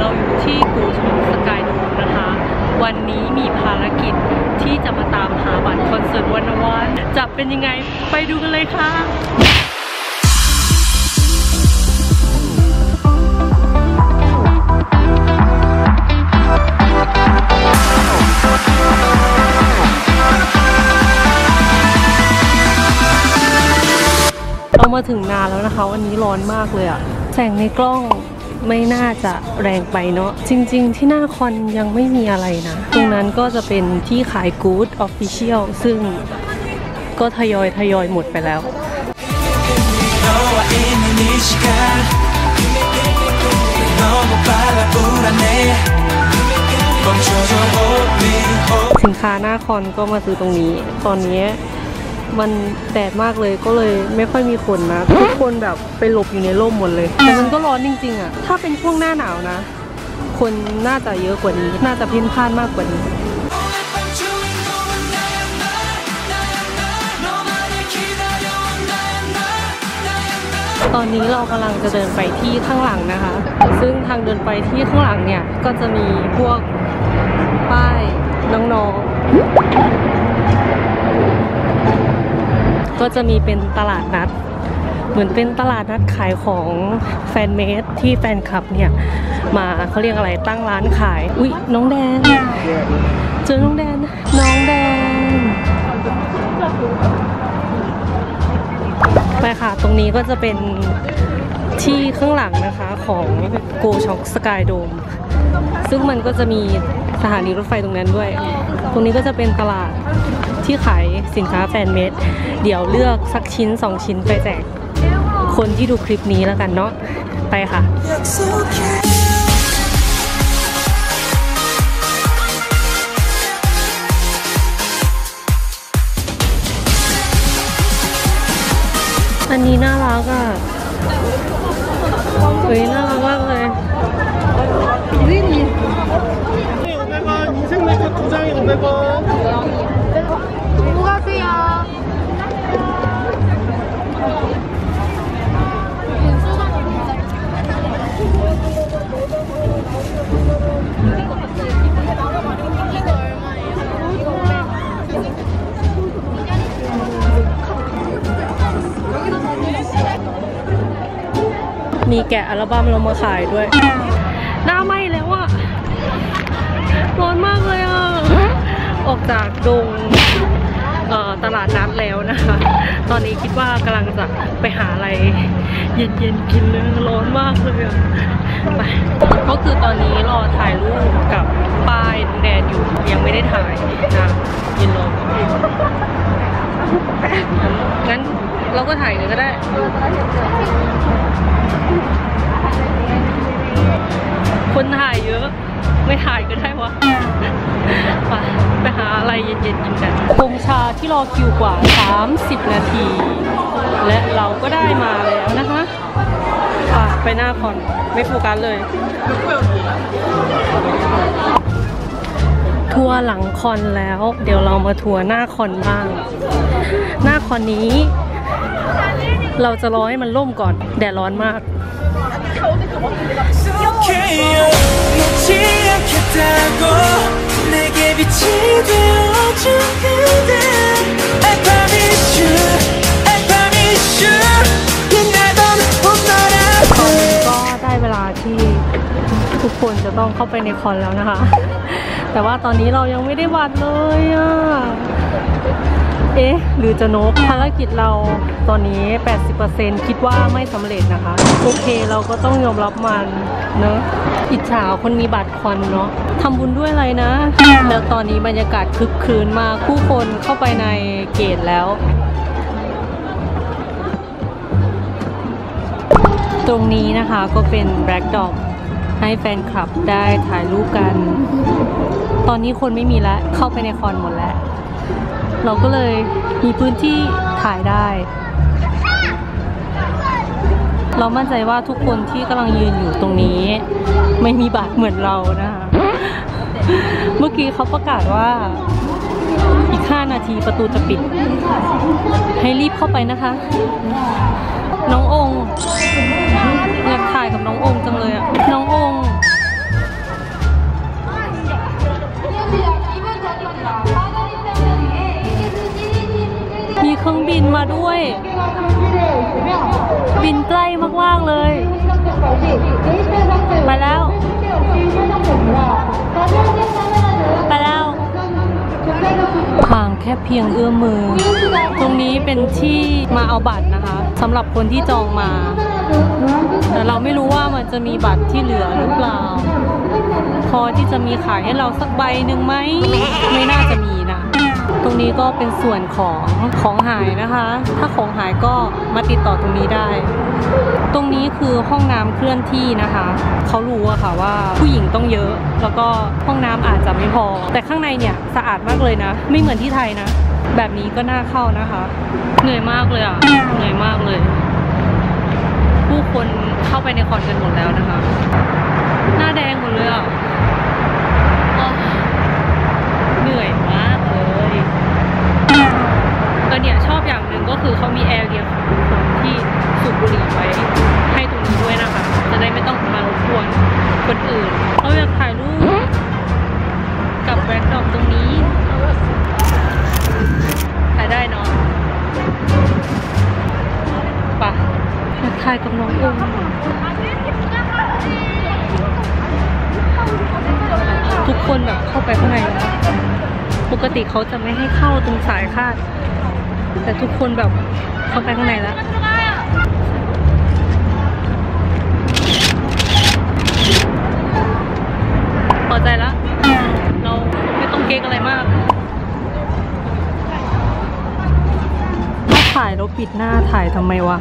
เราอยู่ที่กูชงสกายโดมนะคะ วันนี้มีภารกิจที่จะมาตามหาบัตรคอนเสิร์ตวันวันจะเป็นยังไงไปดูกันเลยค่ะเรามาถึงนานแล้วนะคะ วันนี้ร้อนมากเลยอะแสงในกล้อง ไม่น่าจะแรงไปเนาะจริง ๆ ที่หน้าคอนยังไม่มีอะไรนะ ตรงนั้นก็จะเป็นที่ขายกู๊ดออฟฟิเชียลซึ่งก็ทยอยทยอยหมดไปแล้วสินค้าหน้าคอนก็มาซื้อตรงนี้ ตอนนี้ มันแดดมากเลยก็เลยไม่ค่อยมีคนนะ ทุกคนแบบไปหลบอยู่ในร่มหมดเลย แต่มันก็ร้อนจริงๆอะ่ะ ถ้าเป็นช่วงหน้าหนาวนะ คนน่าจะเยอะกว่านี้ น่าจะพินพ่านมากกว่านี้ตอนนี้เรากำลังจะเดินไปที่ข้างหลังนะคะ ซึ่งทางเดินไปที่ข้างหลังเนี่ย ก็จะมีพวกป้ายน้องๆ ก็จะมีเป็นตลาดนัด เหมือนเป็นตลาดนัดขายของแฟนเมดที่แฟนคลับเนี่ย มาเขาเรียกอะไรตั้งร้านขาย อุ๊ย น้องแดน เจอน้องแดน น้องแดน ไปค่ะ ตรงนี้ก็จะเป็นที่ข้างหลังนะคะของโกช็อกสกายโดมซึ่งมันก็จะมีสถานีรถไฟตรงนั้นด้วย ตรงนี้ก็จะเป็นตลาด ที่ขายสินค้าแฟนเมดเดี๋ยวเลือกสักชิ้น 2 ชิ้นไปแจกคนที่ดูคลิปนี้แล้วกันเนาะไปค่ะอันนี้น่ารักอะเฮ้ยน่ารักมากเลย มีแกะอัลบั้มเรามาขายด้วย หน้าไหมแล้วอะร้อนมากเลยอะออกจากดงตลาดนัดแล้วนะคะ ตอนนี้คิดว่ากำลังจะไปหาอะไร เย็นๆกินเลยร้อนมากเลยอะ ไปก็คือตอนนี้รอถ่ายรูปกับป้ายน้องแดนอยู่ยังไม่ได้ถ่ายนะยินรองั้นเราก็ถ่ายเลยก็ได้คนถ่ายเยอะ ไม่ถ่ายก็ได้วะไปไปหาอะไรเย็นๆกินกันคงชาที่รอคิวกว่า 30 นาที และเราก็ได้มาแล้วนะคะ ไปหน้าคอนไม่โฟกัสเลย ทัวร์หลังคอนแล้ว เดี๋ยวเรามาทัวร์หน้าคอนบ้าง หน้าคอนนี้ เราจะรอให้มันล่มก่อน แดดร้อนมาก ต้องเข้าไปในคอนแล้วนะคะ แต่ว่าตอนนี้เรายังไม่ได้บัตรเลยอะ เอ๊ะ หรือจะนกภารกิจเราตอนนี้ 80%คิดว่าไม่สำเร็จนะคะ โอเคเราก็ต้องยอมรับมันเนอะอิจฉาคนมีบัตรคอนเนาะทำบุญด้วยอะไรนะ แล้วตอนนี้บรรยากาศคึกคืนมากผู้คนเข้าไปในเกตแล้วตรงนี้นะคะก็เป็นแบล็กดอก ให้แฟนคลับได้ถ่ายรูปกัน ตอนนี้คนไม่มีแล้ว เข้าไปในคอนหมดแล้ว เราก็เลยมีพื้นที่ถ่ายได้ เรามั่นใจว่าทุกคนที่กำลังยืนอยู่ตรงนี้ ไม่มีบัตรเหมือนเรานะคะเมื่อกี้เขาประกาศว่าอีก 5 นาทีประตูจะปิด ให้รีบเข้าไปนะคะ มาด้วย บินใกล้มากๆเลย ไปแล้ว ไปแล้วห่างแค่เพียงเอื้อมมือ ตรงนี้เป็นที่มาเอาบัตรนะคะสำหรับคนที่จองมา แต่เราไม่รู้ว่ามันจะมีบัตรที่เหลือหรือเปล่า พอที่จะมีขายให้เราสักใบหนึ่งไหม ไม่น่าจะมี รงนี้ก็เป็นส่วนของของหายนะคะ ถ้าของหายก็มาติดต่อตรงนี้ได้ ตรงนี้คือห้องน้ำเคลื่อนที่นะคะ เขารู้อะค่ะว่าผู้หญิงต้องเยอะ แล้วก็ห้องน้ำอาจจะไม่พอ แต่ข้างในเนี่ยสะอาดมากเลยนะ ไม่เหมือนที่ไทยนะ แบบนี้ก็น่าเข้านะคะ เหนื่อยมากเลยอะเหนื่อยมากเลย ผู้คนเข้าไปในคอนกันหมดแล้วนะคะ หน้าแดงหมดเลยอะอ้อเหนื่อยมากเลยก็เนี่ยชอบอย่างหนึ่งก็คือเขามี แอร์เรียของคนที่สูบบุหรี่ไว้ให้ตรงนี้ด้วยนะคะ จะได้ไม่ต้องมารบกวนคนอื่นเราอยากถ่ายรูปกับแบ็คดรอปตรงนี้ถ่ายได้เนาะไปะอยาถ่ายกับน้องอุ้มทุกคนแบบเข้าไปข้างในแล้วปกติเขาจะไม่ให้เข้าตรงสายคาด แต่ทุกคนแบบเข้าไปข้างในแล้วพอใจแล้ว เราไม่ต้องเก๊กอะไรมากถ้าถ่ายแล้วปิดหน้าถ่ายทำไมวะ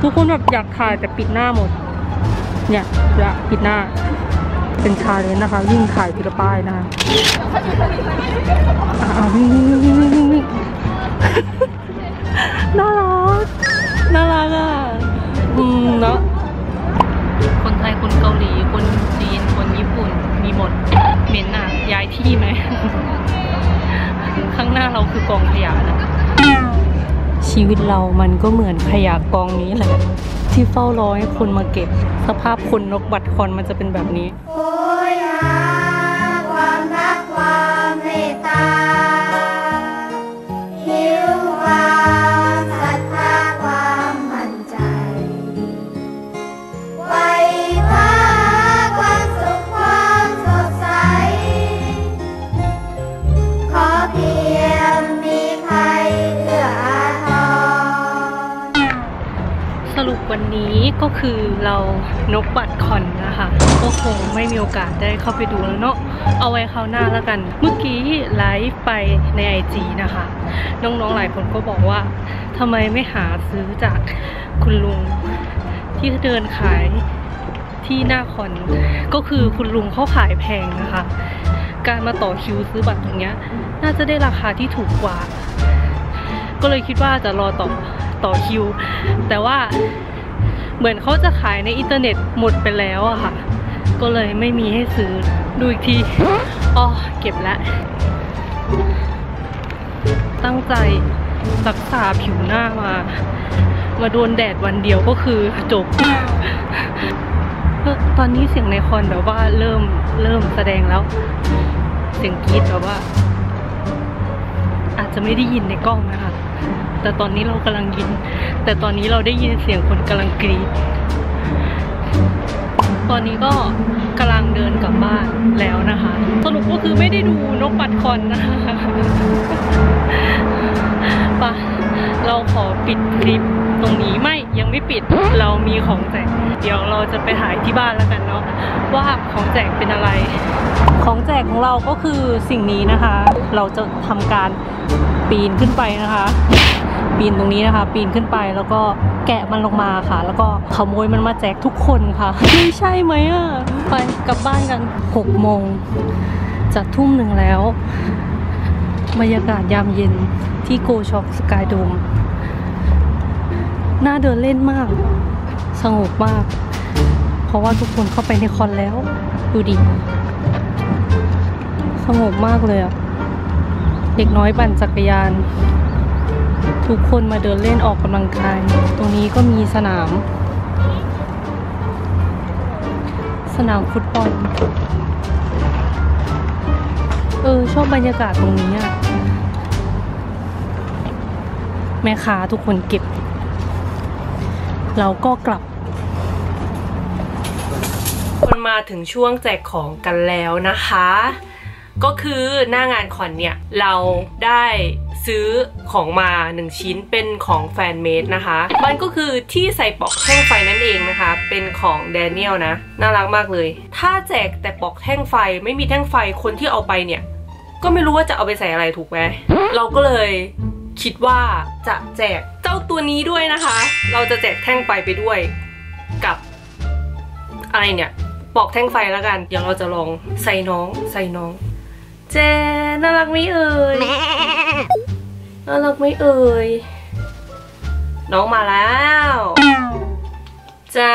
ทุกคนแบบอยากถ่ายแต่ปิดหน้าหมด เนี่ยอยากปิดหน้า เป็นชาเลนจ์นะคะยิ่งถ่ายทีละป้ายนะคะวิ่งวิ่งวิ่งวิ่งวิ่งวิ่งน่ารักน่ารักอะอืมเนาะคนไทยคนเกาหลีคนจีนคนญี่ปุ่นมีหมดเหม็นอะย้ายที่ไหมข้างหน้าเราคือกองขยะนะชีวิตเรามันก็เหมือนขยะกองนี้แหละ ที่เฝ้ารอให้คนมาเก็บ สภาพคนนกบัตรคอนมันจะเป็นแบบนี้ รุปวันนี้ก็คือเรานกบัตรคอนนะคะก็คงไม่มีโอกาสได้เข้าไปดูแล้วเนาะเอาไว้คราวหน้าแล้วกัน เมื่อกี้ไลฟ์ไปใน IG นะคะ น้องๆหลายคนก็บอกว่าทำไมไม่หาซื้อจากคุณลุงที่เดินขายที่หน้าคอนก็คือคุณลุงเขาขายแพงนะคะ การมาต่อคิวซื้อบัตรตรงเนี้ย น่าจะได้ราคาที่ถูกกว่า ก็เลยคิดว่าจะรอต่อ ต่อคิว แต่ว่าเหมือนเขาจะขายในอินเทอร์เน็ตหมดไปแล้วอะค่ะ ก็เลยไม่มีให้ซื้อดูอีกทีอ๋อเก็บแล้วตั้งใจรักษาผิวหน้ามา มาโดนแดดวันเดียวก็คือจบ ตอนนี้เสียงในคอนแบบว่าเริ่มเริ่มแสดงแล้ว เสียงกรีดแบบว่า อาจจะไม่ได้ยินในกล้องนะคะ แต่ตอนนี้เรากำลังยิน แต่ตอนนี้เราได้ยินเสียงคนกำลังกรีดตอนนี้ก็กำลังเดินกลับบ้านแล้วนะคะ สรุปก็คือไม่ได้ดูนกปัดคอนนะคะปะเราขอปิดคลิปตรงนี้ไม่ยังไม่ปิดเรามีของแจก เดี๋ยวเราจะไปถ่ายที่บ้านแล้วกันเนาะว่าของแจกเป็นอะไร ของแจกของเราก็คือสิ่งนี้นะคะ เราจะทำการ ปีนขึ้นไปนะคะ ปีนตรงนี้นะคะ ปีนขึ้นไปแล้วก็แกะมันลงมาค่ะ แล้วก็ขโมยมันมาแจกทุกคนค่ะไม่ใช่ไหมอะไปกลับบ้านกัน6โมงจะทุ่มหนึ่งแล้วบรรยากาศยามเย็นที่โกช็อกสกายโดมน่าเดินเล่นมาก สงบมาก เพราะว่าทุกคนเข้าไปในคอนแล้ว ดูดิ สงบมากเลยอะ เด็กน้อยปั่นจักรยาน ทุกคนมาเดินเล่นออกกำลังกาย ตรงนี้ก็มีสนาม สนามฟุตบอล เออ ชอบบรรยากาศตรงนี้อะแม่ค้าทุกคนเก็บ เราก็กลับมันมาถึงช่วงแจกของกันแล้วนะคะ ก็คือหน้างานคอนเนี่ย เราได้ซื้อของมา 1 ชิ้นเป็นของแฟนเมดนะคะ มันก็คือที่ใส่ปลอกแท่งไฟนั่นเองนะคะ เป็นของแดเนียลนะ น่ารักมากเลย ถ้าแจกแต่ปลอกแท่งไฟไม่มีแท่งไฟคนที่เอาไปเนี่ย ก็ไม่รู้ว่าจะเอาไปใส่อะไรถูกไหมเราก็เลยคิดว่าจะแจกเจ้าตัวนี้ด้วยนะคะ เราจะแจกแท่งไฟไปด้วยกับอะไรเนี่ยปอกแท่งไฟแล้วกัน เดี๋ยวเราจะลองใส่น้องใส่น้อง เจน่ารักไหมเอ่ยน่ารักไหมเอ่ยน้องมาแล้วจ้า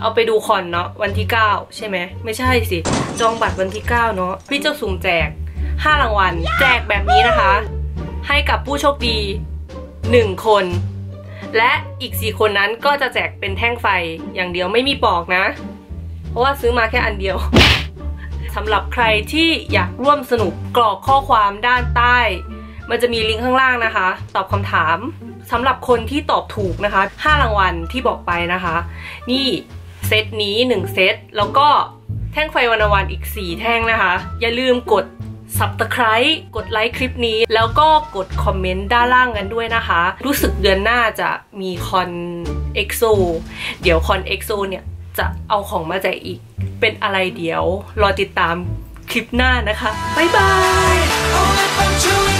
เอาไปดูคอนเนาะวันที่ 9 ใช่ไหมไม่ใช่สิ จองบัตรวันที่ 9 เนาะพี่เจ้าสุ่มแจก 5 รางวัล แจกแบบนี้นะคะ ให้กับผู้โชคดี 1 คน และอีก 4 คนนั้นก็จะแจกเป็นแท่งไฟอย่างเดียวไม่มีปอกนะ เพราะว่าซื้อมาแค่อันเดียว สำหรับใครที่อยากร่วมสนุกกรอกข้อความด้านใต้ มันจะมีลิงก์ข้างล่างนะคะ ตอบคำถามสำหรับคนที่ตอบถูกนะคะ 5 รางวัลที่บอกไปนะคะ นี่เซตนี้ 1 เซต แล้วก็แท่งไฟวันวันอีก 4 แท่งนะคะ อย่าลืมกด subscribe กดไลค์คลิปนี้ แล้วก็กดคอมเมนต์ด้านล่างกันด้วยนะคะ รู้สึกเดือนหน้าจะมีคอนเอ็กโซเดี๋ยวคอนเอ็กโซเนี่ย จะเอาของมาแจกอีก เป็นอะไรเดี๋ยว รอติดตามคลิปหน้านะคะ บ๊ายบาย